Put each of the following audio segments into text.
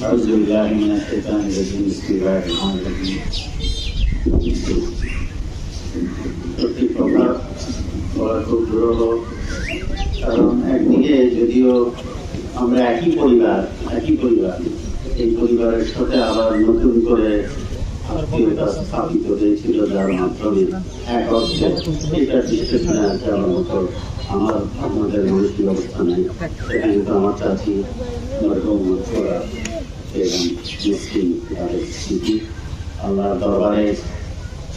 أعوذ بالله من الشيطان الرجيم بسم الله الرحمن الرحيم সত্যি কথা বলা খুব দুরূহ কারণ একদিকে যদিও আমরা একই পরিবার একই পরিবার এই পরিবারের সাথে আবার নতুন করে আত্মীয়তা স্থাপিত হয়েছিল যার মাধ্যমে এক অর্থে এটা বিশ্লেষণে আছে আমার মতো আমার আপনাদের মানসিক অবস্থা নেই সেখানে তো আমার চাচি মরহুম মথুরা এবং মুসলিম তাদের স্মৃতি আল্লাহর দরবারে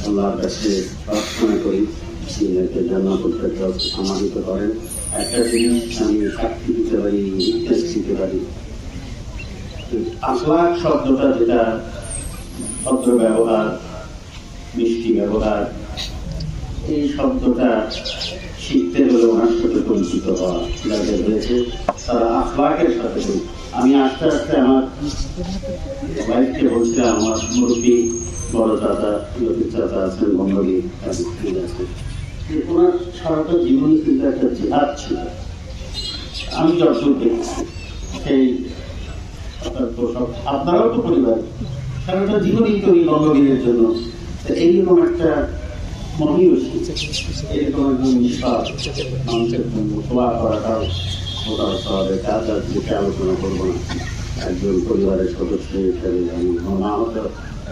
আল্লাহর কাছে প্রার্থনা করি সিনিয়রকে জান্নাত ফেরদৌস সমাহিত করেন একটা জিনিস আমি সাক্ষী দিতে পারি নির্দেশ দিতে পারি আখলাক শব্দটা যেটা ভদ্র ব্যবহার, মিষ্টি ব্যবহার, এই শব্দটা শিখতে হলে ওনার সাথে পরিচিত হওয়া যাদের হয়েছে। তারা আখলাকের সাথে আমি আস্তে আস্তে আমার ওয়াইফকে বলছিলাম, আমার মুরব্বী, বড় দাদা লতিফ চাচা আছেন বঙ্গলী ঠিক আছে। ওনার সারাটা জীবনই কিন্তু একটা জেহাদ ছিল। আমি যতদূর দেখছি, সেই আপনারাও তো পরিবার, সারাটা জীবনই তো এই বঙ্গবীরের জন্য। এইরকম একটা দোয়া আলোচনা করব না একজন পরিবারের সদস্য হিসেবে আমি মা হতো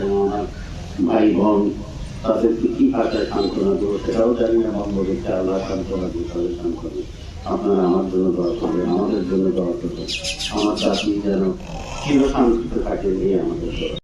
আমার ভাই বোন তাদেরকে কি ভাষায় সান্ত্বনা দেবো সেটাও জানি না বঙ্গবীরকে আল্লাহ সান্ত্বনা দিতে হবে সান্ত্বনা আপনারা আমার জন্য দোয়া করবেন আমাদের জন্য দোয়া করবেন আমার চাকরি যেন চিরশান্তিতে থাকে নিয়ে আমাদের দোয়া